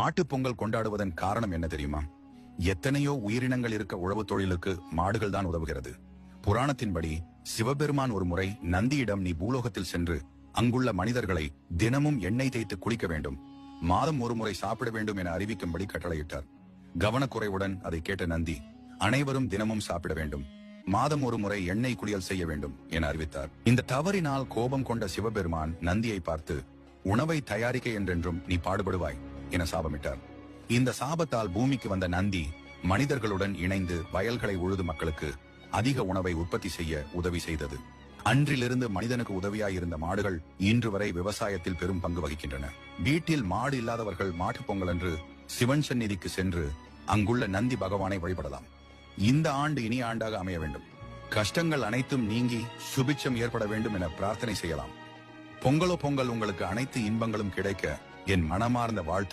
மாட்டுப் பொங்கல் கொண்டாடுவதன் காரணம் என்ன தெரியுமா? எத்தனையோ உயிரினங்கள் இருக்க உழவு தொழிலுக்கு மாடுகள் தான் உதவுகிறது. புராணத்தின்படி சிவபெருமான் ஒரு முறை நந்தியிடம் நீ பூலோகத்தில் சென்று அங்குள்ள மனிதர்களை தினமும் எண்ணெய் தேய்த்து குளிக்க வேண்டும். மாதம் ஒரு முறை சாப்பிட வேண்டும் என அறிவிக்கும்படி கட்டளையிட்டார். கவனக்குறைவுடன் அதை கேட்ட நந்தி அனைவரும் தினமும் சாப்பிட வேண்டும். மாதம் ஒரு முறை எண்ணெய் குளியல் செய்ய வேண்டும் என அறிவித்தார். இந்த தவறினால் கோபம் கொண்ட சிவபெருமான் நந்தியை பார்த்து உணவை தயாரிக்க என்றென்றும் நீ பாடுபடுவாய். என சாபமிட்டார். இந்த சாபத்தால் பூமிக்கு வந்த நந்தி மனிதர்களுடன் இணைந்து வயல்களை உழுது மக்களுக்கு அதிக உணவை உற்பத்தி செய்ய உதவி செய்தது. அன்றிலிருந்து மனிதனுக்கு உதவியாயிருந்த மாடுகள் இன்று வரை விவசாயத்தில் பெரும் பங்கு வகிக்கின்றன. வீட்டில் மாடு இல்லாதவர்கள் மாட்டுப் பொங்கல் அன்று சிவன் சந்நிதிக்கு சென்று அங்குள்ள நந்தி பகவானை வழிபடலாம். இந்த ஆண்டு இனி ஆண்டாக அமைய வேண்டும். கஷ்டங்கள் அனைத்தும் நீங்கி சுபிச்சம் ஏற்பட வேண்டும் என பிரார்த்தனை செய்யலாம். பொங்கலோ பொங்கல் உங்களுக்கு அனைத்து இன்பங்களும் கிடைக்க என் மனமார்ந்த வாழ்த்து